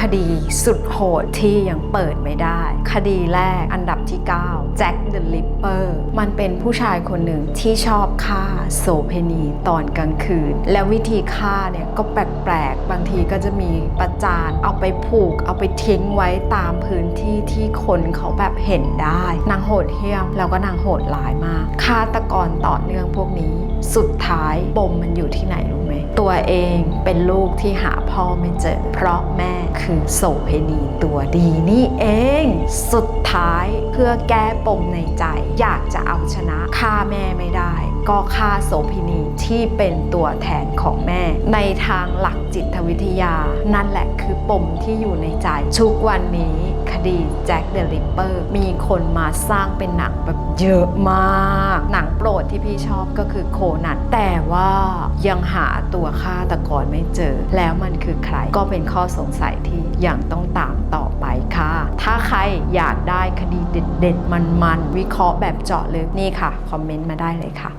คดีสุดโหดที่ยังเปิดไม่ได้ คดีแรกอันดับที่ 9 แจ็คเดอะลิปเปอร์ มันเป็นผู้ชายคนหนึ่งที่ชอบฆ่าโสเพณีตอนกลางคืน แล้ววิธีฆ่าเนี่ยก็แปลกๆ บางทีก็จะมีประจานเอาไปผูก เอาไปทิ้งไว้ตามพื้นที่ที่คนเขาแบบเห็นได้ นางโหดเหี้ยมแล้วก็นางโหดร้ายมากฆาตกรต่อเนื่องพวกนี้ สุดท้ายปมมันอยู่ที่ไหนรู้ไหมตัวเองเป็นลูกที่หาพ่อไม่เจอเพราะแม่คือโสเพณีตัวดีนี่เอง สุดท้ายเพื่อแก้ปมในใจ อยากจะเอาชนะฆ่าแม่ไม่ได้ ก็ฆ่าโสเพณีที่เป็นตัวแทนของแม่ ในทางหลักจิตวิทยา นั่นแหละคือปมที่อยู่ในใจทุกวันนี้ คดีแจ็คเดอะริปเปอร์มีคนมาสร้างเป็นหนังแบบเยอะมาก หนังโปรดที่พี่ชอบก็คือโคนันแต่ว่ายังหาตัวฆาตกรไม่เจอ แล้วมันคือใครก็เป็นข้อสงสัยที่ยังต้องตามต่อไปค่ะ ถ้าใครอยากได้คดีเด็ดๆมันๆวิเคราะห์แบบเจาะลึกนี่ค่ะ คอมเมนต์มาได้เลยค่ะ